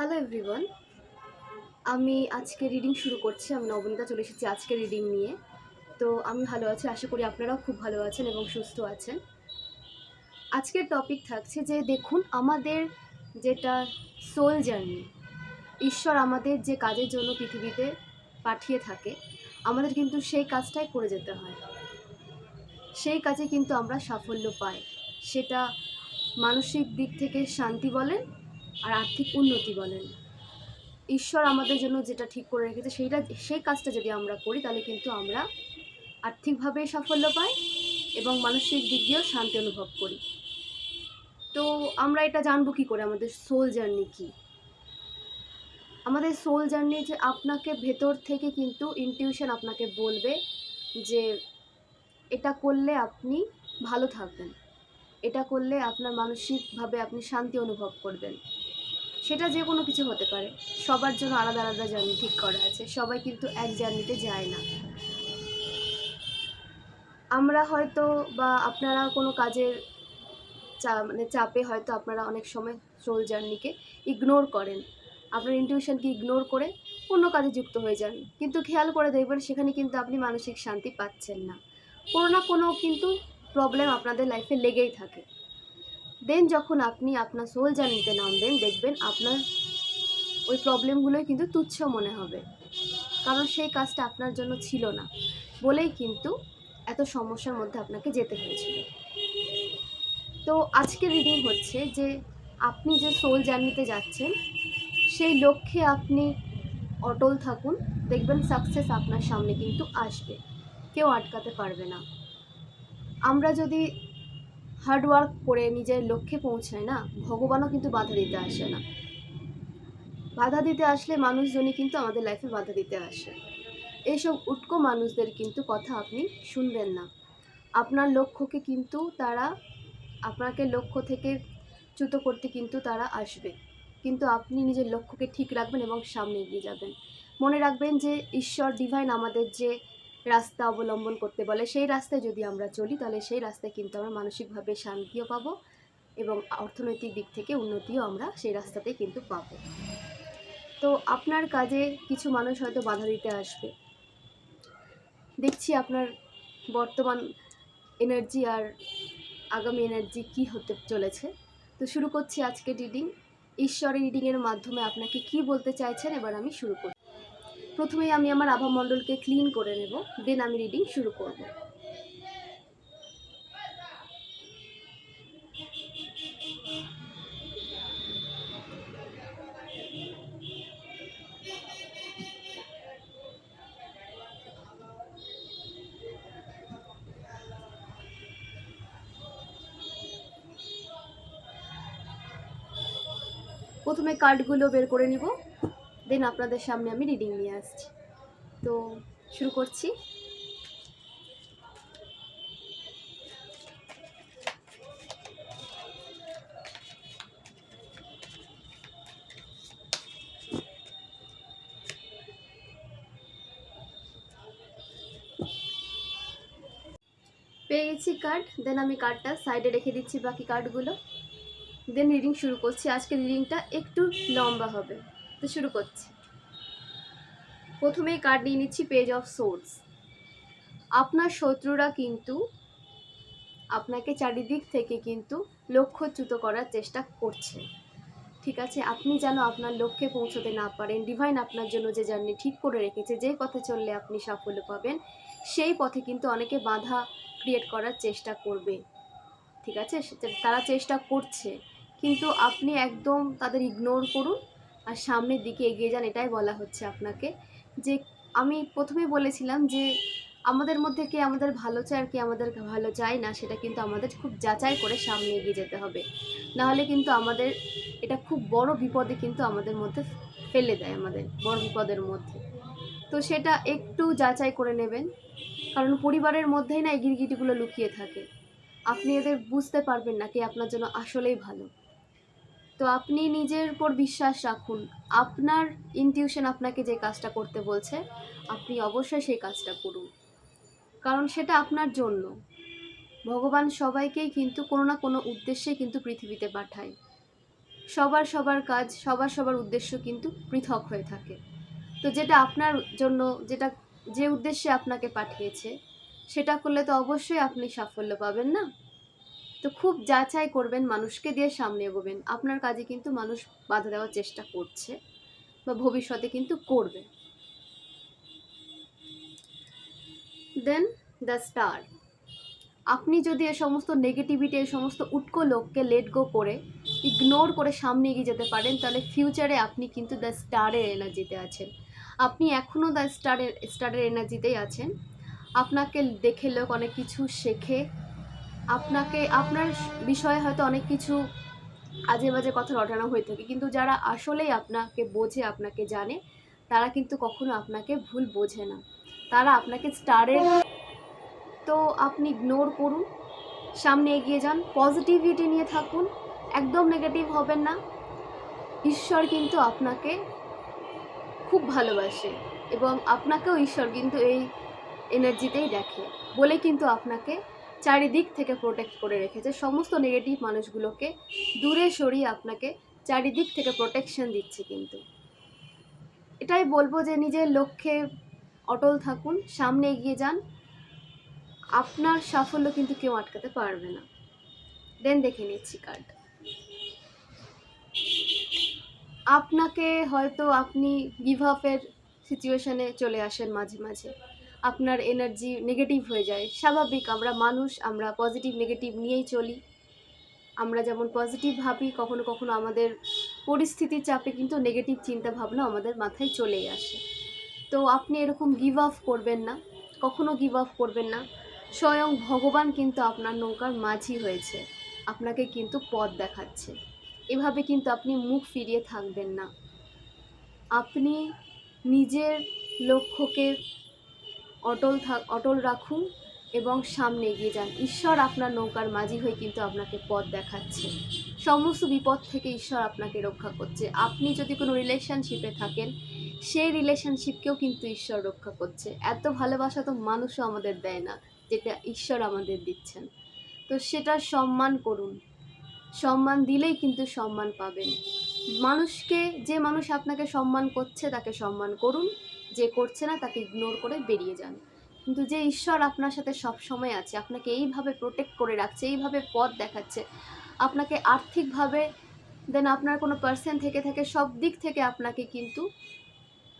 Hello everyone আমি আজকে reading শুরু করছি। আমি নবনীতা চলে এসেছি আজকে রিডিং নিয়ে। তো আমি ভালো আছি, আশা করি আপনারাও খুব ভালো আছেন এবং সুস্থ আছেন। আজকের টপিক থাকছে যে, দেখুন, আমাদের যেটা সোল জার্নি ঈশ্বর আমাদের যে কাজের জন্য পৃথিবীতে পাঠিয়ে থাকে, আমাদের কিন্তু সেই কাজটাই করে যেতে হয়। সেই কাজে কিন্তু আমরা সাফল্য পাই। সেটা মানসিক দিক থেকে শান্তি বলেন আর আর্থিক উন্নতি বলেন। ঈশ্বর আমাদের জন্য যেটা ঠিক করে রেখেছে, সেইটা, সেই কাজটা যদি আমরা করি, তাহলে কিন্তু আমরা আর্থিকভাবে সাফল্য পাই এবং মানসিক দিক দিয়েও শান্তি অনুভব করি। তো আমরা এটা জানব কী করে? আমাদের সোল জার্নি কী? আমাদের সোল জার্নি যে আপনাকে ভেতর থেকে কিন্তু ইনটিউশন আপনাকে বলবে যে এটা করলে আপনি ভালো থাকবেন। এটা করলে আপনার মানসিকভাবে আপনি শান্তি অনুভব করবেন। সেটা যে কোনো কিছু হতে পারে। সবার জন্য আলাদা আলাদা জার্নি ঠিক করা আছে। সবাই কিন্তু এক জার্নিতে যায় না। আমরা হয়তো বা আপনারা কোনো কাজের চা মানে চাপে হয়তো আপনারা অনেক সময় সোল জার্নিকে ইগনোর করেন। আপনার ইনটিউশনকে ইগনোর করে অন্য কাজে যুক্ত হয়ে যান। কিন্তু খেয়াল করে দেখবেন সেখানে কিন্তু আপনি মানসিক শান্তি পাচ্ছেন না। কোনো না কোনো কিন্তু প্রবলেম আপনাদের লাইফে লেগেই থাকে। দেন যখন আপনি আপনার সোল জার্নিতে নামবেন, দেখবেন আপনার ওই প্রবলেমগুলোই কিন্তু তুচ্ছ মনে হবে। কারণ সেই কাজটা আপনার জন্য ছিল না। বলেই কিন্তু এত সমস্যার মধ্যে আপনাকে যেতে হয়েছিল। তো আজকের রিডিং হচ্ছে যে, আপনি যে সোল জার্নিতে যাচ্ছেন, সেই লক্ষ্যে আপনি অটল থাকুন। দেখবেন সাকসেস আপনার সামনে কিন্তু আসবে। কেউ আটকাতে পারবে না। আমরা যদি হার্ড ওয়ার্ক করে নিজের লক্ষ্যে পৌঁছায় না, ভগবানও কিন্তু বাধা দিতে আসে না। বাধা দিতে আসলে মানুষজনই কিন্তু আমাদের লাইফে বাধা দিতে আসে। এইসব উটকো মানুষদের কিন্তু কথা আপনি শুনবেন না। আপনার লক্ষ্যকে কিন্তু তারা, আপনাকে লক্ষ্য থেকে চ্যুত করতে কিন্তু তারা আসবে। কিন্তু আপনি নিজের লক্ষ্যকে ঠিক রাখবেন এবং সামনে এগিয়ে যাবেন। মনে রাখবেন যে ঈশ্বর ডিভাইন আমাদের যে রাস্তা অবলম্বন করতে বলে, সেই রাস্তায় যদি আমরা চলি, তাহলে সেই রাস্তায় কিন্তু আমরা মানসিকভাবে শান্তিও পাবো এবং অর্থনৈতিক দিক থেকে উন্নতিও আমরা সেই রাস্তাতেই কিন্তু পাবো। তো আপনার কাজে কিছু মানুষ হয়তো বাধা দিতে আসবে। দেখছি আপনার বর্তমান এনার্জি আর আগামী এনার্জি কি হতে চলেছে। তো শুরু করছি আজকে রিডিং ঈশ্বরের রিডিংয়ের মাধ্যমে আপনাকে কি বলতে চাইছেন? এবার আমি শুরু করি প্রথমেই আমি আমার আভা মণ্ডলকে ক্লিন করে নেব দেন আমি রিডিং শুরু করব। প্রথমে কার্ডগুলো বের করে নিব। দেন আপনাদের সামনে আমি রিডিং নিয়ে আসছি। তো শুরু করছি। পেয়ে গেছি কার্ড দেন আমি কার্ডটা সাইডে রেখে দিচ্ছি বাকি কার্ডগুলো দেন রিডিং শুরু করছি। আজকের রিডিংটা একটু লম্বা হবে। তো শুরু করছি। প্রথমেই কার্ড নিয়ে নিচ্ছি পেজ অফ সোর্স আপনার শত্রুরা কিন্তু আপনাকে চারিদিক থেকে কিন্তু লক্ষ্যচ্যুত করার চেষ্টা করছে। ঠিক আছে, আপনি যেন আপনার লক্ষ্যে পৌঁছতে না পারেন ডিভাইন আপনার জন্য যে জার্নি ঠিক করে রেখেছে, যে পথে চললে আপনি সাফল্য পাবেন, সেই পথে কিন্তু অনেকে বাধা ক্রিয়েট করার চেষ্টা করবে। ঠিক আছে, তারা চেষ্টা করছে, কিন্তু আপনি একদম তাদের ইগনোর করুন আর সামনের দিকে এগিয়ে যান, এটাই বলা হচ্ছে আপনাকে। যে আমি প্রথমে বলেছিলাম যে আমাদের মধ্যে কে আমাদের ভালো চায় আর কে আমাদের ভালো চায় না, সেটা কিন্তু আমাদের খুব যাচাই করে সামনে এগিয়ে যেতে হবে। নাহলে কিন্তু আমাদের, এটা খুব বড় বিপদে কিন্তু আমাদের মধ্যে ফেলে দেয় আমাদের, বড় বিপদের মধ্যে। তো সেটা একটু যাচাই করে নেবেন, কারণ পরিবারের মধ্যেই না এই গিরগিটিগুলো লুকিয়ে থাকে। আপনি এদের বুঝতে পারবেন না কে আপনার জন্য আসলেই ভালো। তো আপনি নিজের উপর বিশ্বাস রাখুন। আপনার ইনটিউশন আপনাকে যে কাজটা করতে বলছে, আপনি অবশ্যই সেই কাজটা করুন। কারণ সেটা আপনার জন্য। ভগবান সবাইকেই কিন্তু কোনো না কোনো উদ্দেশ্যে কিন্তু পৃথিবীতে পাঠায়। সবার সবার কাজ, সবার সবার উদ্দেশ্য কিন্তু পৃথক হয়ে থাকে। তো যেটা আপনার জন্য, যেটা যে উদ্দেশ্যে আপনাকে পাঠিয়েছে, সেটা করলে তো অবশ্যই আপনি সাফল্য পাবেন না? তো খুব যাচাই করবেন, মানুষকে দিয়ে সামনে এগোবেন। আপনার কাজে কিন্তু মানুষ বাধা দেওয়ার চেষ্টা করছে বা ভবিষ্যতে কিন্তু করবে। দেন দ্য স্টার আপনি যদি এ সমস্ত নেগেটিভিটি এই সমস্ত উটকো লোককে লেট গো করে ইগনোর করে সামনে এগিয়ে যেতে পারেন, তাহলে ফিউচারে আপনি কিন্তু দ্য স্টারের এনার্জিতে আছেন। আপনি এখনও দ্য স্টারের স্টারের এনার্জিতেই আছেন। আপনাকে দেখে লোক অনেক কিছু শেখে আপনাকে, আপনার বিষয়ে হয়তো অনেক কিছু আজে বাজে কথা রটানো হয়ে থাকে, কিন্তু যারা আসলেই আপনাকে বোঝে, আপনাকে জানে, তারা কিন্তু কখনো আপনাকে ভুল বোঝে না। তারা আপনাকে স্টারের তো আপনি ইগনোর করুন, সামনে এগিয়ে যান পজিটিভিটি নিয়ে থাকুন, একদম নেগেটিভ হবেন না। ঈশ্বর কিন্তু আপনাকে খুব ভালোবাসে এবং আপনাকেও ঈশ্বর কিন্তু এই এনার্জিতেই দেখে। বলে কিন্তু আপনাকে চারিদিক থেকে প্রোটেক্ট করে রেখেছে। সমস্ত নেগেটিভ মানুষগুলোকে দূরে সরিয়ে আপনাকে চারিদিক থেকে প্রোটেকশন দিচ্ছে কিন্তু। এটাই বলব যে নিজের লক্ষ্যে অটল থাকুন, সামনে এগিয়ে যান। আপনার সাফল্য কিন্তু কেউ আটকাতে পারবে না। দেন দেখে নিচ্ছি কার্ড আপনাকে হয়তো আপনি গিভ আপের সিচুয়েশনে চলে আসেন মাঝে মাঝে। আপনার এনার্জি নেগেটিভ হয়ে যায়। স্বাভাবিক, আমরা মানুষ, আমরা পজিটিভ নেগেটিভ নিয়েই চলি। আমরা যেমন পজিটিভ ভাবি, কখনো কখনো আমাদের পরিস্থিতির চাপে কিন্তু নেগেটিভ চিন্তা ভাবনা আমাদের মাথায় চলেই আসে। তো আপনি এরকম গিভ আপ করবেন না, কখনো গিভ আপ করবেন না। স্বয়ং ভগবান কিন্তু আপনার নৌকার মাঝি হয়েছে, আপনাকে কিন্তু পথ দেখাচ্ছে। এভাবে কিন্তু আপনি মুখ ফিরিয়ে থাকবেন না। আপনি নিজের লক্ষ্যকে অটল থাক অটল রাখুন এবং সামনে এগিয়ে যান। ঈশ্বর আপনার নৌকার মাঝি হয়ে কিন্তু আপনাকে পথ দেখাচ্ছে। সমস্ত বিপদ থেকে ঈশ্বর আপনাকে রক্ষা করছে। আপনি যদি কোনো রিলেশনশিপে থাকেন, সেই রিলেশনশিপকেও কিন্তু ঈশ্বর রক্ষা করছে। এত ভালোবাসা তো মানুষও আমাদের দেয় না, যেটা ঈশ্বর আমাদের দিচ্ছেন। তো সেটা সম্মান করুন। সম্মান দিলেই কিন্তু সম্মান পাবেন। মানুষকে, যে মানুষ আপনাকে সম্মান করছে, তাকে সম্মান করুন। যে করছে না তাকে ইগনোর করে বেরিয়ে যান। কিন্তু যে ঈশ্বর আপনার সাথে সব সময় আছে, আপনাকে এইভাবে প্রোটেক্ট করে রাখছে, এইভাবে পথ দেখাচ্ছে, আপনাকে আর্থিকভাবে দেন আপনার কোনো পার্সন থেকে থেকে, সব দিক থেকে আপনাকে কিন্তু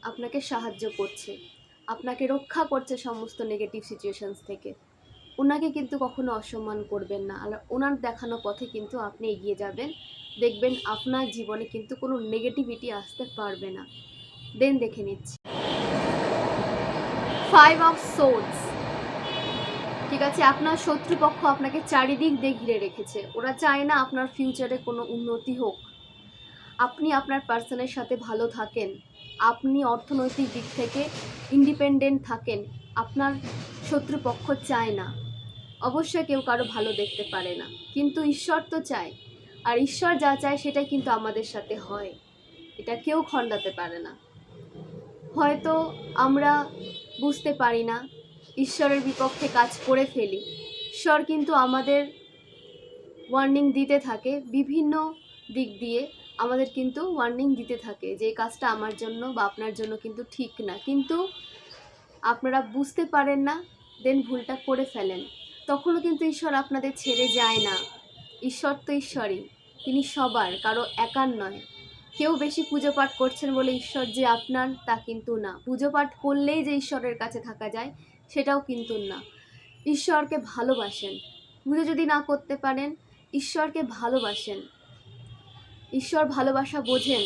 আপনাকে সাহায্য করছে, আপনাকে রক্ষা করছে সমস্ত নেগেটিভ সিচুয়েশনস থেকে। ওনাকে কিন্তু কখনো অসম্মান করবেন না। আর ওনার দেখানো পথে কিন্তু আপনি এগিয়ে যাবেন, দেখবেন আপনার জীবনে কিন্তু কোনো নেগেটিভিটি আসতে পারবে না। দেন দেখে নিচ্ছি। ফাইভ অফ সোর্স ঠিক আছে, আপনার শত্রুপক্ষ আপনাকে চারিদিক দিয়ে ঘিরে রেখেছে। ওরা চায় না আপনার ফিউচারে কোনো উন্নতি হোক। আপনি আপনার পার্সনের সাথে ভালো থাকেন। আপনি অর্থনৈতিক দিক থেকে ইন্ডিপেন্ডেন্ট থাকেন। আপনার শত্রুপক্ষ চায় না। অবশ্যই কেউ কারও ভালো দেখতে পারে না। কিন্তু ঈশ্বর তো চায়। আর ঈশ্বর যা চায় সেটাই কিন্তু আমাদের সাথে হয়। এটা কেউ খণ্ডাতে পারে না। হয়তো আমরা বুঝতে পারি না। ঈশ্বরের বিপক্ষে কাজ করে ফেলি। ঈশ্বর কিন্তু আমাদের ওয়ার্নিং দিতে থাকে বিভিন্ন দিক দিয়ে। আমাদের কিন্তু ওয়ার্নিং দিতে থাকে যে কাজটা আমার জন্য বা আপনার জন্য কিন্তু ঠিক না। কিন্তু আপনারা বুঝতে পারেন না দেন ভুলটা করে ফেলেন। তখনও কিন্তু ঈশ্বর আপনাদের ছেড়ে যায় না। ঈশ্বর তো ঈশ্বরই, তিনি সবার, কারও একার নয়। কেউ বেশি পুজো পাঠ করছেন বলে ঈশ্বর যে আপনার, তা কিন্তু না। পুজো পাঠ করলেই যে ঈশ্বরের কাছে থাকা যায়, সেটাও কিন্তু না। ঈশ্বরকে ভালোবাসেন। পুজো যদি না করতে পারেন, ঈশ্বরকে ভালোবাসেন। ঈশ্বর ভালোবাসা বোঝেন।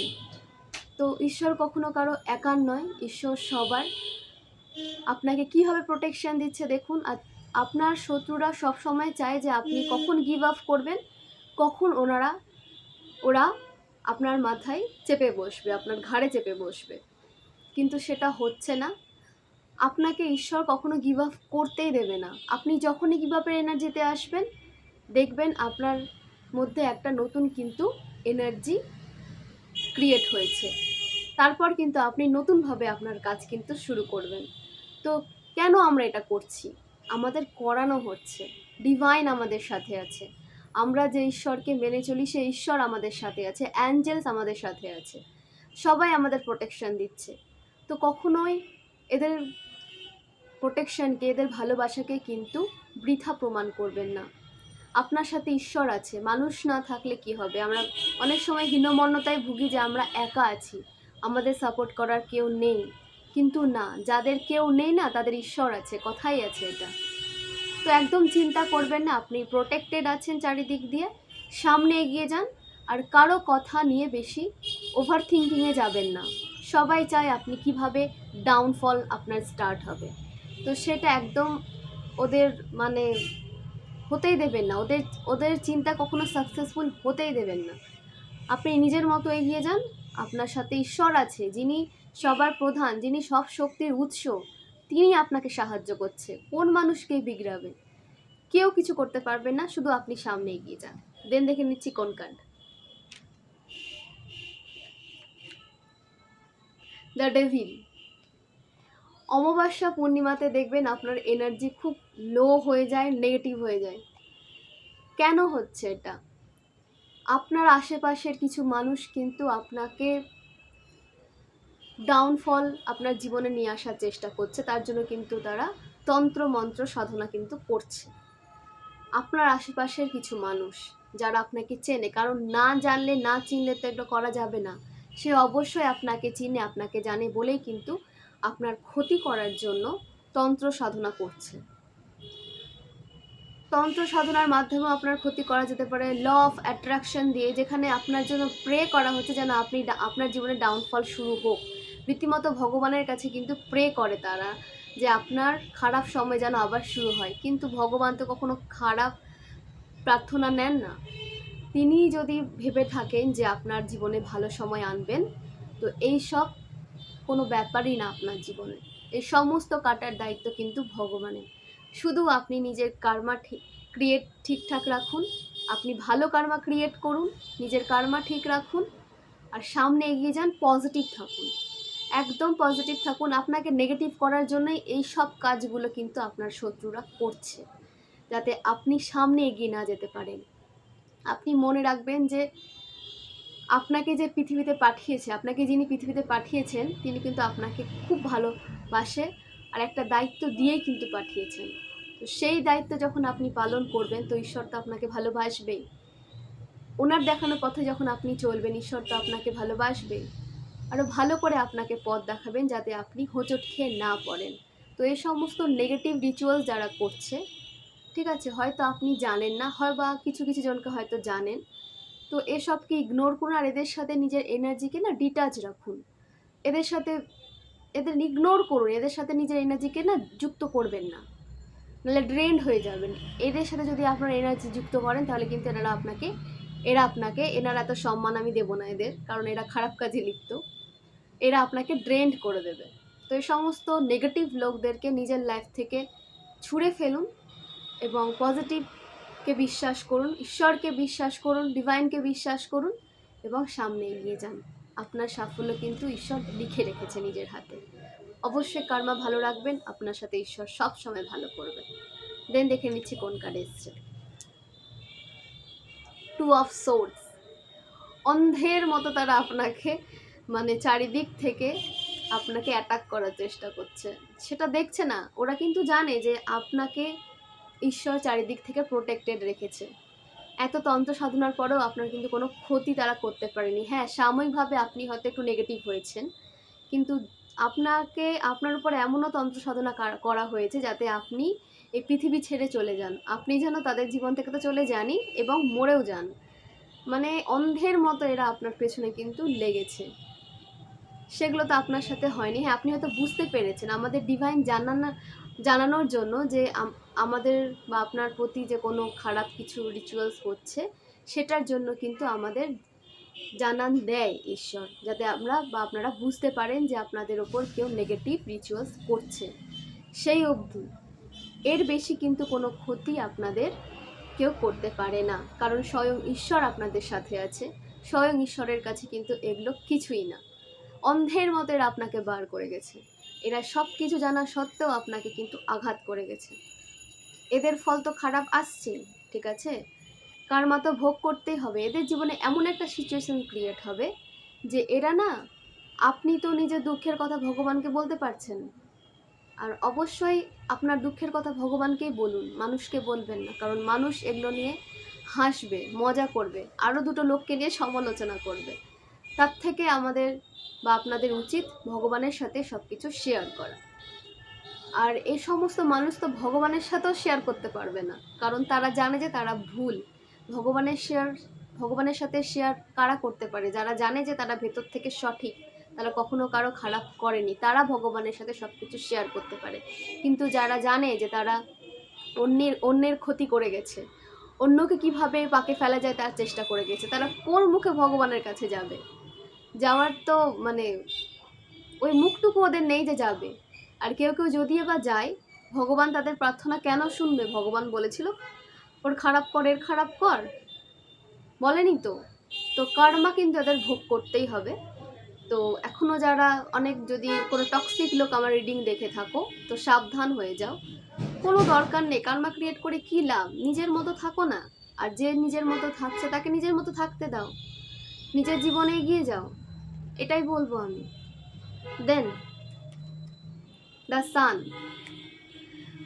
তো ঈশ্বর কখনো কারও একার নয়, ঈশ্বর সবার। আপনাকে কীভাবে প্রোটেকশন দিচ্ছে দেখুন, আর আপনার শত্রুরা সব সময় চায় যে আপনি কখন গিভ আপ করবেন, কখন ওনারা, ওরা আপনার মাথায় চেপে বসবে, আপনার ঘাড়ে চেপে বসবে। কিন্তু সেটা হচ্ছে না। আপনাকে ঈশ্বর কখনো গিভ আপ করতেই দেবে না। আপনি যখনই গিভ আপের এনার্জিতে আসবেন, দেখবেন আপনার মধ্যে একটা নতুন কিন্তু এনার্জি ক্রিয়েট হয়েছে। তারপর কিন্তু আপনি নতুনভাবে আপনার কাজ কিন্তু শুরু করবেন। তো কেন আমরা এটা করছি? আমাদের করানো হচ্ছে। ডিভাইন আমাদের সাথে আছে। আমরা যে ঈশ্বরকে মেনে চলি, সেই ঈশ্বর আমাদের সাথে আছে অ্যাঞ্জেলস আমাদের সাথে আছে। সবাই আমাদের প্রোটেকশন দিচ্ছে। তো কখনোই এদের প্রোটেকশনকে এদের ভালোবাসাকে কিন্তু বৃথা প্রমাণ করবেন না। আপনার সাথে ঈশ্বর আছে, মানুষ না থাকলে কি হবে? আমরা অনেক সময় হীনমন্যতায় ভুগি যে আমরা একা আছি, আমাদের সাপোর্ট করার কেউ নেই। কিন্তু না, যাদের কেউ নেই না, তাদের ঈশ্বর আছে, কথাই আছে এটা। তো একদম চিন্তা করবেন না, আপনি প্রোটেক্টেড আছেন চারিদিক দিয়ে, সামনে এগিয়ে যান, আর কারও কথা নিয়ে বেশি ওভার থিঙ্কিংয়ে যাবেন না। সবাই চায় আপনি কীভাবে ডাউনফল আপনার স্টার্ট হবে। তো সেটা একদম ওদের মানে হতেই দেবেন না, ওদের ওদের চিন্তা কখনো সাকসেসফুল হতেই দেবেন না। আপনি নিজের মতো এগিয়ে যান, আপনার সাথে ঈশ্বর আছে, যিনি সবার প্রধান, যিনি সব শক্তির উৎস। তিনি আপনাকে সাহায্য করছে। কোন মানুষকে বিগড়াবে? কেউ কিছু করতে পারবে না, শুধু আপনি সামনে এগিয়ে যান। দেন দেখে নিচ্ছি কোন কার্ড দ্য ডেভিল। অমাবস্যা পূর্ণিমাতে দেখবেন আপনার এনার্জি খুব লো হয়ে যায় নেগেটিভ হয়ে যায়। কেন হচ্ছে এটা? আপনার আশেপাশের কিছু মানুষ কিন্তু আপনাকে ডাউনফল আপনার জীবনে নিয়ে আসার চেষ্টা করছে, তার জন্য কিন্তু তারা তন্ত্র মন্ত্র সাধনা কিন্তু করছে। আপনার আশেপাশের কিছু মানুষ যারা আপনাকে চেনে, কারণ না জানলে, না চিনলে তো এটা করা যাবে না। সে অবশ্যই আপনাকে চিনে, আপনাকে জানে বলেই কিন্তু আপনার ক্ষতি করার জন্য তন্ত্র সাধনা করছে। তন্ত্র সাধনার মাধ্যমে আপনার ক্ষতি করা যেতে পারে। ল অফ অ্যাট্রাকশন দিয়ে যেখানে আপনার জন্য প্রে করা হচ্ছে যেন আপনি আপনার জীবনে ডাউনফল শুরু হোক। রীতিমতো ভগবানের কাছে কিন্তু প্রে করে তারা যে আপনার খারাপ সময় যেন আবার শুরু হয়। কিন্তু ভগবান তো কখনো খারাপ প্রার্থনা নেন না। তিনি যদি ভেবে থাকেন যে আপনার জীবনে ভালো সময় আনবেন, তো এই সব কোনো ব্যাপারই না আপনার জীবনে। এই সমস্ত কাটার দায়িত্ব কিন্তু ভগবানের। শুধু আপনি নিজের কার্মা ক্রিয়েট ঠিকঠাক রাখুন, আপনি ভালো কার্মা ক্রিয়েট করুন, নিজের কার্মা ঠিক রাখুন, আর সামনে এগিয়ে যান পজিটিভ থাকুন। একদম পজিটিভ থাকুন। আপনাকে নেগেটিভ করার জন্যই এই সব কাজগুলো কিন্তু আপনার শত্রুরা করছে। যাতে আপনি সামনে এগিয়ে না যেতে পারেন। আপনি মনে রাখবেন যে আপনাকে যে পৃথিবীতে পাঠিয়েছে, আপনাকে যিনি পৃথিবীতে পাঠিয়েছেন, তিনি কিন্তু আপনাকে খুব ভালোবাসে আর একটা দায়িত্ব দিয়েই কিন্তু পাঠিয়েছেন। তো সেই দায়িত্ব যখন আপনি পালন করবেন, তো ঈশ্বর তো আপনাকে ভালোবাসবেই। ওনার দেখানো পথে যখন আপনি চলবেন, ঈশ্বর তো আপনাকে ভালোবাসবেই। আরও ভালো করে আপনাকে পথ দেখাবেন যাতে আপনি হোঁচট খেয়ে না পড়েন। তো এই সমস্ত নেগেটিভ রিচুয়াল যারা করছে, ঠিক আছে, হয়তো আপনি জানেন না হয় বা কিছু কিছু জনকে হয়তো জানেন। তো এসবকে ইগনোর করুন আর এদের সাথে নিজের এনার্জিকে না ডিটাচ রাখুন। এদের সাথে, এদের ইগনোর করুন, এদের সাথে নিজের এনার্জিকে না যুক্ত করবেন না। নাহলে ড্রেন্ড হয়ে যাবেন। এদের সাথে যদি আপনার এনার্জি যুক্ত করেন, তাহলে কিন্তু এনারা আপনাকে, এরা আপনাকে, এনারা এত সম্মান আমি দেবো না এদের, কারণ এরা খারাপ কাজে লিপ্ত। এরা আপনাকে ড্রেন্ড করে দেবে। তো এই সমস্ত নেগেটিভ লোকদেরকে নিজের লাইফ থেকে ছুঁড়ে ফেলুন এবং পজিটিভকে বিশ্বাস করুন, ঈশ্বরকে বিশ্বাস করুন ডিভাইনকে বিশ্বাস করুন এবং সামনে এগিয়ে যান। আপনার সাফল্য কিন্তু ঈশ্বর লিখে রেখেছে নিজের হাতে। অবশ্যই কর্মা ভালো রাখবেন, আপনার সাথে ঈশ্বর সব সময় ভালো করবে দেন দেখে নিচ্ছি কোন কার্ড এসছে। টু অফ সোর্স অন্ধের মতো তারা আপনাকে মানে চারিদিক থেকে আপনাকে অ্যাটাক করার চেষ্টা করছে। সেটা দেখছে না। ওরা কিন্তু জানে যে আপনাকে ঈশ্বর চারিদিক থেকে প্রোটেক্টেড রেখেছে। এত তন্ত্র সাধনার পরেও আপনার কিন্তু কোনো ক্ষতি তারা করতে পারেনি। হ্যাঁ সাময়িকভাবে আপনি হয়তো একটু নেগেটিভ হয়েছেন, কিন্তু আপনাকে, আপনার উপর এমনও তন্ত্র সাধনা করা হয়েছে যাতে আপনি এই পৃথিবী ছেড়ে চলে যান। আপনি যেন তাদের জীবন থেকে তো চলে যানই এবং মরেও যান। মানে অন্ধের মতো এরা আপনার পেছনে কিন্তু লেগেছে। সেগুলো তো আপনার সাথে হয়নি। হ্যাঁ আপনি হয়তো বুঝতে পেরেছেন। আমাদের ডিভাইন জানানো, জানানোর জন্য যে আমাদের বা আপনার প্রতি যে কোনো খারাপ কিছু রিচুয়ালস হচ্ছে, সেটার জন্য কিন্তু আমাদের জানান দেয় ঈশ্বর, যাতে আমরা বা আপনারা বুঝতে পারেন যে আপনাদের ওপর কেউ নেগেটিভ রিচুয়ালস করছে। সেই অবধি এর বেশি কিন্তু কোনো ক্ষতি আপনাদের কেউ করতে পারে না, কারণ স্বয়ং ঈশ্বর আপনাদের সাথে আছে। স্বয়ং ঈশ্বরের কাছে কিন্তু এগুলো কিছুই না। অন্ধের মতো এরা আপনাকে বার করে গেছে। এরা সব কিছু জানা সত্ত্বেও আপনাকে কিন্তু আঘাত করে গেছে। এদের ফল তো খারাপ আসছে ঠিক আছে? কার্মা তো ভোগ করতেই হবে। এদের জীবনে এমন একটা সিচুয়েশন ক্রিয়েট হবে যে এরা না, আপনি তো নিজের দুঃখের কথা ভগবানকে বলতে পারছেন। আর অবশ্যই আপনার দুঃখের কথা ভগবানকেই বলুন, মানুষকে বলবেন না। কারণ মানুষ এগুলো নিয়ে হাসবে, মজা করবে। আরও দুটো লোককে নিয়ে সমালোচনা করবে। তার থেকে আমাদের বা আপনাদের উচিত ভগবানের সাথে সব কিছু শেয়ার করা। আর এই সমস্ত মানুষ তো ভগবানের সাথেও শেয়ার করতে পারবে না। কারণ তারা জানে যে তারা ভুল। ভগবানের শেয়ার ভগবানের সাথে শেয়ার কারা করতে পারে? যারা জানে যে তারা ভেতর থেকে সঠিক, তারা কখনো কারও খারাপ করেনি, তারা ভগবানের সাথে সব কিছু শেয়ার করতে পারে। কিন্তু যারা জানে যে তারা অন্যের অন্যের ক্ষতি করে গেছে, অন্যকে কীভাবে পাকে ফেলা যায় তার চেষ্টা করে গেছে, তারা কোন মুখে ভগবানের কাছে যাবে? যাওয়ার তো মানে ওই মুখটুকু ওদের নেই যে যাবে। আর কেউ কেউ যদিও বা যায়, ভগবান তাদের প্রার্থনা কেন শুনবে? ভগবান বলেছিল, ওর খারাপ কর, এর খারাপ কর। বলেনি তো। তো কর্মা কিন্তু এদের ভোগ করতেই হবে। তো এখনও যারা অনেক যদি কোনো টক্সিক লোক আমার রিডিং দেখে থাকো, তো সাবধান হয়ে যাও। কোনো দরকার নেই। কার্মা ক্রিয়েট করে কী লাভ? নিজের মতো থাকো না। আর যে নিজের মতো থাকছে, তাকে নিজের মতো থাকতে দাও। নিজের জীবনে এগিয়ে যাও। এটাই বলব আমি। দেন দ্য সান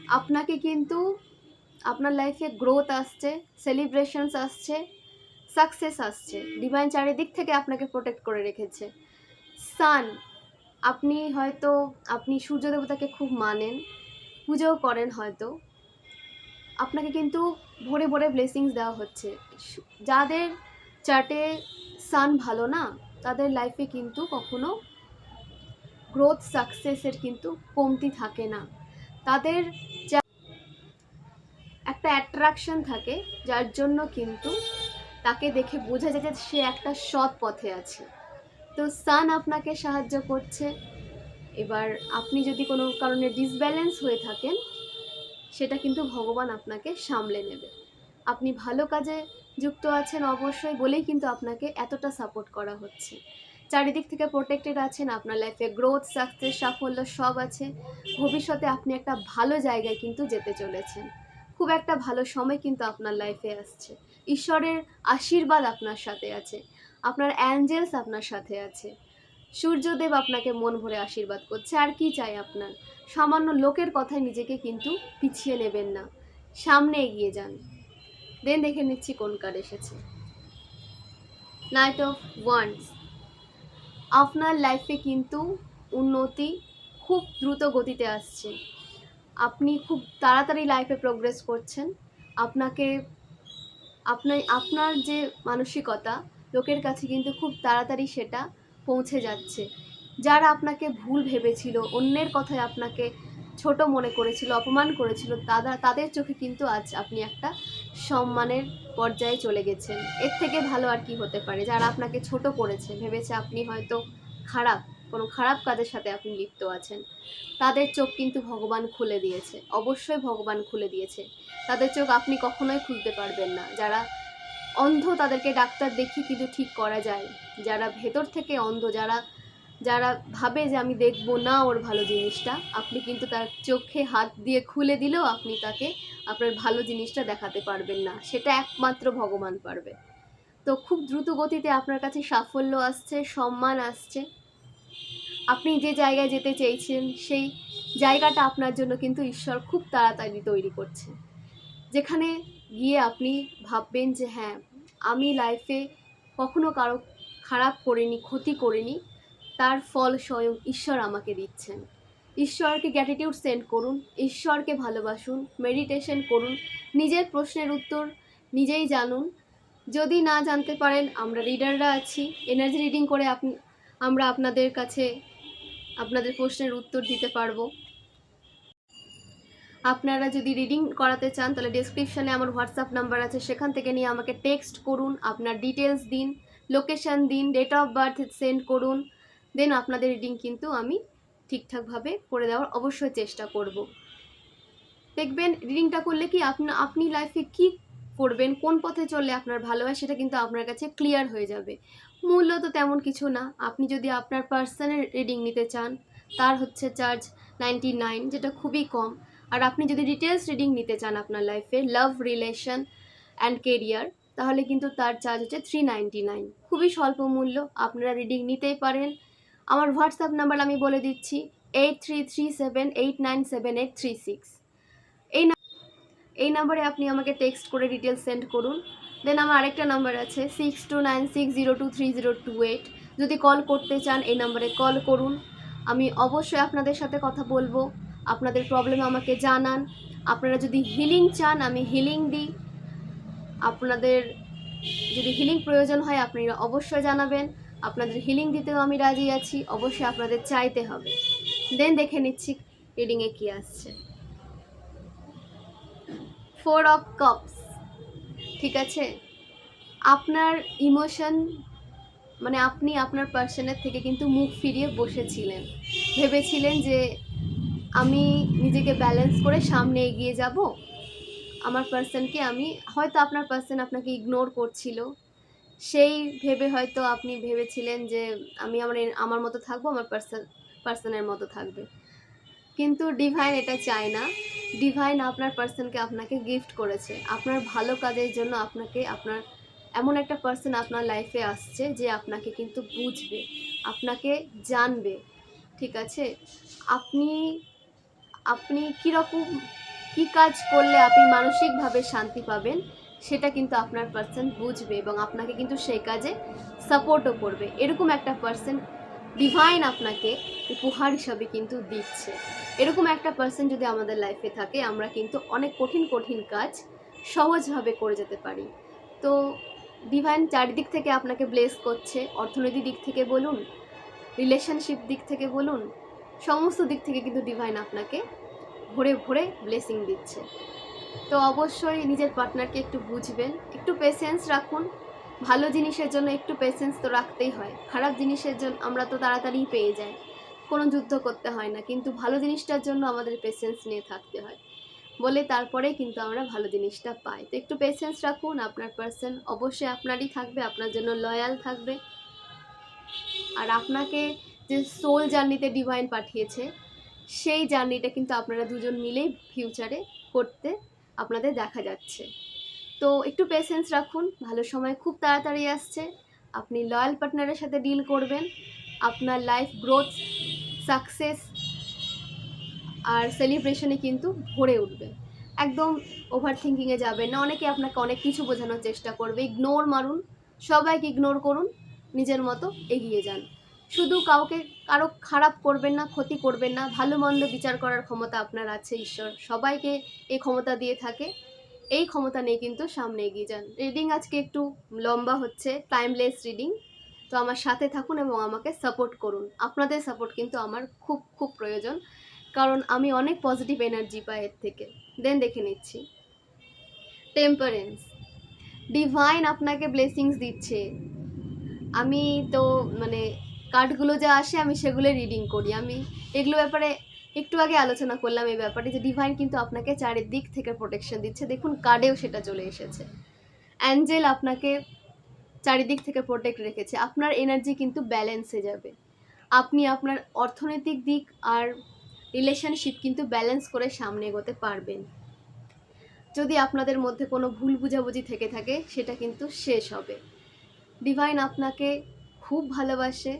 আপনাকে কিন্তু আপনার লাইফে গ্রোথ আসছে সেলিব্রেশনস আসছে সাকসেস আসছে। ডিভাইন চারিদিক থেকে আপনাকে প্রোটেক্ট করে রেখেছে। সান আপনি হয়তো, আপনি সূর্য দেবতাকে খুব মানেন, পুজোও করেন হয়তো। আপনাকে কিন্তু ভোরে ভোরে ব্লেসিংস দেওয়া হচ্ছে। যাদের চার্টে সান ভালো না তাদের লাইফে কিন্তু কখনো গ্রোথ সাকসেসের কিন্তু কমতি থাকে না। তাদের যা- একটা অ্যাট্রাকশন থাকে, যার জন্য কিন্তু তাকে দেখে বোঝা যায় যে সে একটা সৎ পথে আছে। তো সান আপনাকে সাহায্য করছে। এবার আপনি যদি কোনো কারণে ডিসব্যালেন্স হয়ে থাকেন, সেটা কিন্তু ভগবান আপনাকে সামলে নেবে। আপনি ভালো কাজে যুক্ত আছেন অবশ্যই বলেই কিন্তু আপনাকে এতটা সাপোর্ট করা হচ্ছে। চারিদিক থেকে প্রোটেক্টেড আছেন, আপনার লাইফে গ্রোথ সাকসেস সাফল্য সব আছে। ভবিষ্যতে আপনি একটা ভালো জায়গায় কিন্তু যেতে চলেছেন। খুব একটা ভালো সময় কিন্তু আপনার লাইফে আসছে। ঈশ্বরের আশীর্বাদ আপনার সাথে আছে। আপনার অ্যাঞ্জেলস আপনার সাথে আছে। সূর্যদেব আপনাকে মন ভরে আশীর্বাদ করছে। আর কি চাই আপনার? সামান্য লোকের কথায় নিজেকে কিন্তু পিছিয়ে নেবেন না। সামনে এগিয়ে যান। দেন দেখে নিচ্ছি কোন কার্ড এসেছে। নাইট অফ ওয়ান্স আপনার লাইফে কিন্তু উন্নতি খুব দ্রুত গতিতে আসছে। আপনি খুব তাড়াতাড়ি লাইফে প্রোগ্রেস করছেন। আপনাকে, আপনার আপনার যে মানসিকতা, লোকের কাছে কিন্তু খুব তাড়াতাড়ি সেটা পৌঁছে যাচ্ছে। যারা আপনাকে ভুল ভেবেছিল, অন্যের কথায় আপনাকে ছোট মনে করেছিল, অপমান করেছিল তাদের চোখে কিন্তু আজ আপনি একটা সম্মানের পর্যায়ে চলে গেছেন। এর থেকে ভালো আর কি হতে পারে? যারা আপনাকে ছোট করেছে, ভেবেছে আপনি হয়তো খারাপ, কোনো খারাপ কাজের সাথে আপনি লিপ্ত আছেন, তাদের চোখ কিন্তু ভগবান খুলে দিয়েছে, অবশ্যই ভগবান খুলে দিয়েছে। তাদের চোখ আপনি কখনোই খুলতে পারবেন না। যারা অন্ধ, তাদেরকে ডাক্তার দেখি কিন্তু ঠিক করা যায়। যারা ভেতর থেকে অন্ধ, যারা যারা ভাবে যে আমি দেখব না ওর ভালো জিনিসটা, আপনি কিন্তু তার চোখে হাত দিয়ে খুলে দিলেও আপনি তাকে আপনার ভালো জিনিসটা দেখাতে পারবেন না। সেটা একমাত্র ভগবান পারবে। তো খুব দ্রুত গতিতে আপনার কাছে সাফল্য আসছে, সম্মান আসছে। আপনি যে জায়গায় যেতে চেয়েছেন, সেই জায়গাটা আপনার জন্য কিন্তু ঈশ্বর খুব তাড়াতাড়ি তৈরি করছে। যেখানে গিয়ে আপনি ভাববেন যে হ্যাঁ আমি লাইফে কখনো কারও খারাপ করিনি, ক্ষতি করিনি। তার ফল স্বয়ং ঈশ্বর আমাকে দিচ্ছেন। ঈশ্বরকে গ্যাটিটিউড সেন্ড করুন, ঈশ্বরকে ভালোবাসুন মেডিটেশন করুন, নিজের প্রশ্নের উত্তর নিজেই জানুন। যদি না জানতে পারেন, আমরা রিডাররা আছি এনার্জি রিডিং করে আপনি আমরা আপনাদের কাছে আপনাদের প্রশ্নের উত্তর দিতে পারব। আপনারা যদি রিডিং করাতে চান, তাহলে ডিসক্রিপশানে আমার হোয়াটসঅ্যাপ নাম্বার আছে, সেখান থেকে নিয়ে আমাকে টেক্সট করুন, আপনার ডিটেলস দিন লোকেশান দিন ডেট অফ বার্থ সেন্ড করুন দেন আপনাদের রিডিং কিন্তু আমি ঠিকঠাকভাবে করে দেওয়ার অবশ্যই চেষ্টা করব। দেখবেন রিডিংটা করলে কি আপনি আপনি লাইফে কি করবেন, কোন পথে চললে আপনার ভালো হয়, সেটা কিন্তু আপনার কাছে ক্লিয়ার হয়ে যাবে। মূল্য তো তেমন কিছু না। আপনি যদি আপনার পার্সোনাল রিডিং নিতে চান, তার হচ্ছে চার্জ নাইনটি নাইন যেটা খুবই কম। আর আপনি যদি ডিটেলস রিডিং নিতে চান আপনার লাইফে লাভ রিলেশন অ্যান্ড কেরিয়ার তাহলে কিন্তু তার চার্জ হচ্ছে থ্রি নাইনটি নাইন খুবই স্বল্প মূল্য, আপনারা রিডিং নিতেই পারেন। আমার হোয়াটসঅ্যাপ নাম্বার আমি বলে দিচ্ছি eight three three seven eight nine seven eight three six এই এই নাম্বারে আপনি আমাকে টেক্সট করে ডিটেলস সেন্ড করুন। দেন আমার আরেকটা নাম্বার আছে six two nine six zero two three zero two eight যদি কল করতে চান, এই নাম্বারে কল করুন। আমি অবশ্যই আপনাদের সাথে কথা বলব। আপনাদের প্রবলেম আমাকে জানান। আপনারা যদি হিলিং চান, আমি হিলিং দিই। আপনাদের যদি হিলিং প্রয়োজন হয় আপনারা অবশ্যই জানাবেন। আপনাদের হিলিং দিতেও আমি রাজি আছি, অবশ্যই আপনাদের চাইতে হবে। দেন দেখে নিচ্ছি রিডিংয়ে কী আসছে। ফোর অফ কাপস ঠিক আছে? আপনার ইমোশন মানে আপনি আপনার পার্সনের থেকে কিন্তু মুখ ফিরিয়ে বসেছিলেন। ভেবেছিলেন যে আমি নিজেকে ব্যালেন্স করে সামনে এগিয়ে যাব? আমার পার্সনকে আমি, হয়তো আপনার পার্সন আপনাকে ইগনোর করছিল। সেই ভেবে হয়তো আপনি ভেবেছিলেন যে আমি আমার আমার মতো থাকব, আমার পার্সন পার্সনের মতো থাকবে। কিন্তু ডিভাইন এটা চায় না। ডিভাইন আপনার পার্সনকে আপনাকে গিফট করেছে। আপনার ভালো কাজের জন্য আপনাকে, আপনার এমন একটা পার্সন আপনার লাইফে আসছে যে আপনাকে কিন্তু বুঝবে, আপনাকে জানবে। ঠিক আছে? আপনি আপনি কীরকম, কী কাজ করলে আপনি মানসিকভাবে শান্তি পাবেন? সেটা কিন্তু আপনার পার্সন বুঝবে এবং আপনাকে কিন্তু সেই কাজে সাপোর্টও করবে। এরকম একটা পার্সন ডিভাইন আপনাকে উপহার হিসাবে কিন্তু দিচ্ছে। এরকম একটা পার্সন যদি আমাদের লাইফে থাকে, আমরা কিন্তু অনেক কঠিন কঠিন কাজ সহজভাবে করে যেতে পারি। তো ডিভাইন চারিদিক থেকে আপনাকে ব্লেস করছে, অর্থনৈতিক দিক থেকে বলুন রিলেশনশিপ দিক থেকে বলুন, সমস্ত দিক থেকে কিন্তু ডিভাইন আপনাকে ভরে ভরে ব্লেসিং দিচ্ছে। তো অবশ্যই নিজের পার্টনারকে একটু বুঝবেন, একটু পেশেন্স রাখুন। ভালো জিনিসের জন্য একটু পেশেন্স তো রাখতেই হয়। খারাপ জিনিসের জন্য আমরা তো তাড়াতাড়ি পেয়ে যাই। কোনো যুদ্ধ করতে হয় না, কিন্তু ভালো জিনিসটার জন্য আমাদের পেশেন্স নিয়ে থাকতে হয়। বলে তারপরে কিন্তু আমরা ভালো জিনিসটা পাই। তো একটু পেশেন্স রাখুন, আপনার পার্সন অবশ্যই আপনারই থাকবে, আপনার জন্য লয়াল থাকবে। আর আপনাকে যে সোল জার্নিতে ডিভাইন পাঠিয়েছে, সেই জার্নিটা কিন্তু আপনারা দুজন মিলেই ফিউচারে করতে আপনাদের দেখা যাচ্ছে। তো একটু পেশেন্স রাখুন, ভালো সময় খুব তাড়াতাড়ি আসছে। আপনি লয়াল পার্টনারের সাথে ডিল করবেন। আপনার লাইফ গ্রোথ সাকসেস আর সেলিব্রেশনে কিন্তু ভরে উঠবে। একদম ওভার থিঙ্কিংয়ে যাবেন না। অনেকে আপনাকে অনেক কিছু বোঝানোর চেষ্টা করবে। ইগনোর মারুন। সবাইকে ইগনোর করুন। নিজের মতো এগিয়ে যান। শুধু কাউকে, কারও খারাপ করবেন না, ক্ষতি করবেন না, ভালো মন্দ বিচার করার ক্ষমতা আপনার আছে, ঈশ্বর। সবাইকে এই ক্ষমতা দিয়ে থাকে। এই ক্ষমতা নিয়ে কিন্তু সামনে এগিয়ে যান। রিডিং আজকে একটু লম্বা হচ্ছে টাইমলেস রিডিং তো আমার সাথে থাকুন এবং আমাকে সাপোর্ট করুন। আপনাদের সাপোর্ট কিন্তু আমার খুব খুব প্রয়োজন। কারণ আমি অনেক পজিটিভ এনার্জি পাই এর থেকে। দেন দেখে নিচ্ছি। টেম্পারেন্স ডিভাইন আপনাকে ব্লেসিংস দিচ্ছে। আমি তো মানে কার্ডগুলো যা আসে, আমি সেগুলো রিডিং করি। আমি এগুলো ব্যাপারে একটু আগে আলোচনা করলাম এই ব্যাপারে যে ডিভাইন কিন্তু আপনাকে চারিদিক থেকে প্রোটেকশন দিচ্ছে। দেখুন কার্ডেও সেটা চলে এসেছে। অ্যাঞ্জেল আপনাকে চারিদিক থেকে প্রোটেক্ট রেখেছে। আপনার এনার্জি কিন্তু ব্যালেন্সে যাবে। আপনি আপনার অর্থনৈতিক দিক আর রিলেশনশিপ কিন্তু ব্যালেন্স করে সামনে এগোতে পারবেন। যদি আপনাদের মধ্যে কোনো ভুল বুঝাবুঝি থেকে থাকে, সেটা কিন্তু শেষ হবে। ডিভাইন আপনাকে খুব ভালোবাসে।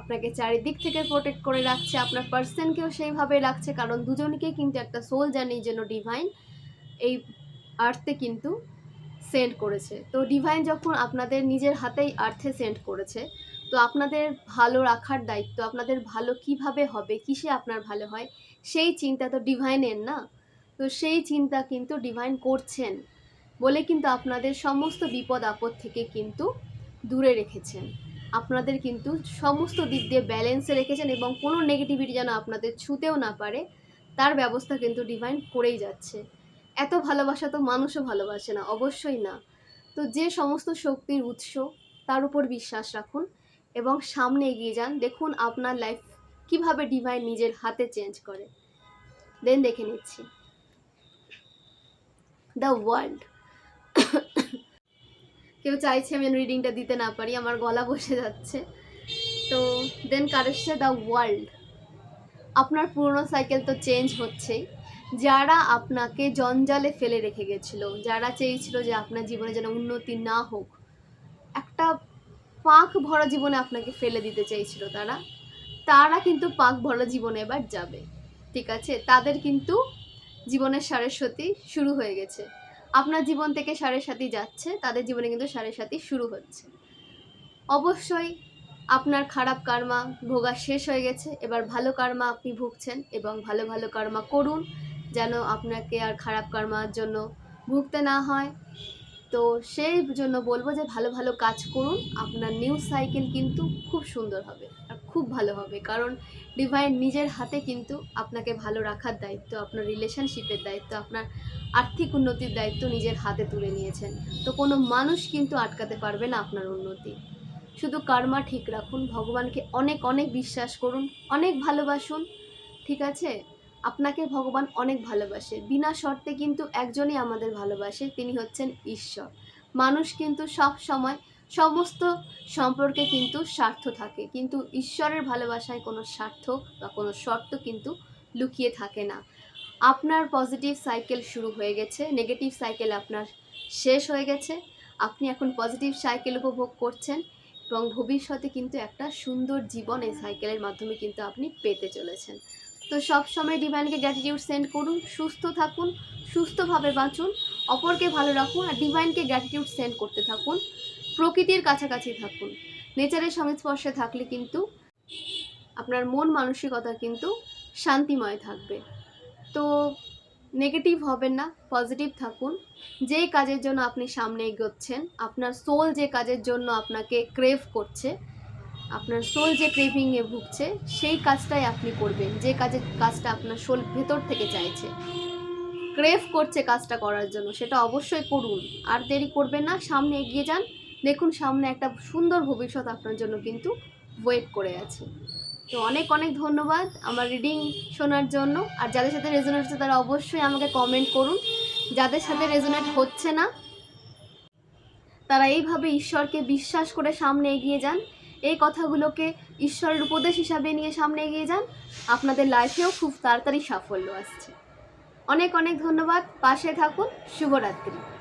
আপনাকে চারিদিক থেকে প্রোটেক্ট করে রাখছে, আপনার পার্সনকেও সেইভাবে রাখছে, কারণ দুজনকেই কিন্তু একটা সোল জার্নির জন্য ডিভাইন এই আর্থে কিন্তু সেন্ড করেছে। তো ডিভাইন যখন আপনাদের নিজের হাতেই আর্থে সেন্ড করেছে, তো আপনাদের ভালো রাখার দায়িত্ব, আপনাদের ভালো কীভাবে হবে, কিসে আপনার ভালো হয়, সেই চিন্তা তো ডিভাইনের না? তো সেই চিন্তা কিন্তু ডিভাইন করছেন বলে কিন্তু আপনাদের সমস্ত বিপদ আপদ থেকে কিন্তু দূরে রেখেছেন। আপনাদের কিন্তু সমস্ত দিক দিয়ে ব্যালেন্সে রেখেছেন এবং কোনো নেগেটিভিটি যেন আপনাদের ছুতেও না পারে, তার ব্যবস্থা কিন্তু ডিভাইন করেই যাচ্ছে। এত ভালোবাসা তো মানুষও ভালোবাসে না, অবশ্যই না। তো যে সমস্ত শক্তির উৎস, তার উপর বিশ্বাস রাখুন এবং সামনে এগিয়ে যান। দেখুন আপনার লাইফ কীভাবে ডিভাইন নিজের হাতে চেঞ্জ করে। দেন দেখে নিচ্ছি। দ্য ওয়ার্ল্ড কেউ চাইছে আমি রিডিংটা দিতে না পারি, আমার গলা বসে যাচ্ছে। তো দেন কার এসছে দ্য ওয়ার্ল্ড আপনার পুরনো সাইকেল তো চেঞ্জ হচ্ছেই। যারা আপনাকে জঞ্জালে ফেলে রেখে গেছিল, যারা চেয়েছিল যে আপনার জীবনে যেন উন্নতি না হোক, একটা পাক ভরা জীবনে আপনাকে ফেলে দিতে চাইছিল তারা তারা কিন্তু পাক ভরা জীবনে এবার যাবে। ঠিক আছে? তাদের কিন্তু জীবনের সাথী শুরু হয়ে গেছে। আপনার জীবন থেকে সারের সাথী যাচ্ছে, তাদের জীবনে কিন্তু সারের সাথী শুরু হচ্ছে। অবশ্যই আপনার খারাপ কার্মা, ভোগা শেষ হয়ে গেছে, এবার ভালো কার্মা আপনি ভুগছেন এবং ভালো ভালো কার্মা করুন যেন আপনাকে আর খারাপ কার্মার জন্য ভুগতে না হয়। তো সেই জন্য বলব যে ভালো ভালো কাজ করুন, আপনার নিউ সাইকেল কিন্তু খুব সুন্দর হবে আর খুব ভালো হবে। কারণ ডিভাইন নিজের হাতে কিন্তু আপনাকে ভালো রাখার দায়িত্ব, আপনার রিলেশনশিপের দায়িত্ব, আপনার আর্থিক উন্নতির দায়িত্ব নিজের হাতে তুলে নিয়েছেন। তো কোনো মানুষ কিন্তু আটকাতে পারবে না আপনার উন্নতি। শুধু কার্মা ঠিক রাখুন, ভগবানকে অনেক অনেক বিশ্বাস করুন, অনেক ভালোবাসুন, ঠিক আছে? আপনাকে ভগবান অনেক ভালোবাসে। বিনা শর্তে কিন্তু একজনই আমাদের ভালোবাসে, তিনি হচ্ছেন ঈশ্বর। মানুষ কিন্তু সব সময় সমস্ত সম্পর্কে কিন্তু স্বার্থ থাকে। কিন্তু ঈশ্বরের ভালোবাসায় কোনো স্বার্থ বা কোনো শর্ত কিন্তু লুকিয়ে থাকে না। আপনার পজিটিভ সাইকেল শুরু হয়ে গেছে নেগেটিভ সাইকেল আপনার শেষ হয়ে গেছে। আপনি এখন পজিটিভ সাইকেল উপভোগ করছেন এবং ভবিষ্যতে কিন্তু একটা সুন্দর জীবন এই সাইকেলের মাধ্যমে কিন্তু আপনি পেতে চলেছেন। তো সব সময় ডিভাইনকে গ্র্যাটিটিউড সেন্ড করুন, সুস্থ থাকুন, সুস্থভাবে বাঁচুন, অপরকে ভালো রাখুন আর ডিভাইনকে গ্র্যাটিটিউড সেন্ড করতে থাকুন। প্রকৃতির কাছাকাছি থাকুন। নেচারের সংস্পর্শে থাকলে কিন্তু আপনার মন মানসিকতা কিন্তু শান্তিময় থাকবে। তো নেগেটিভ হবেন না, পজিটিভ থাকুন। যেই কাজের জন্য আপনি সামনে এগোচ্ছেন, আপনার সোল যে কাজের জন্য আপনাকে ক্রেভ করছে, আপনার সোল যে ক্রেভিংয়ে ভুগছে, সেই কাজটাই আপনি করবেন। যে কাজের কাজটা আপনার সোল ভেতর থেকে চাইছে। ক্রেভ করছে কাজটা করার জন্য, সেটা অবশ্যই করুন। আর দেরি করবেন না, সামনে এগিয়ে যান। দেখুন, সামনে একটা সুন্দর ভবিষ্যৎ আপনার জন্য কিন্তু ওয়েট করে আছে। তো অনেক অনেক ধন্যবাদ আমার রিডিং শোনার জন্য। আর যাদের সাথে রেজোনেট হচ্ছে, তারা অবশ্যই আমাকে কমেন্ট করুন। যাদের সাথে রেজোনেট হচ্ছে না, তারা এইভাবে ঈশ্বরকে বিশ্বাস করে সামনে এগিয়ে যান। এই কথাগুলোকে ঈশ্বরের উপদেশ হিসাবে নিয়ে সামনে এগিয়ে যান। আপনাদের লাইফেও খুব তাড়াতাড়ি সাফল্য আসছে। অনেক অনেক ধন্যবাদ। পাশে থাকুন। শুভরাত্রি।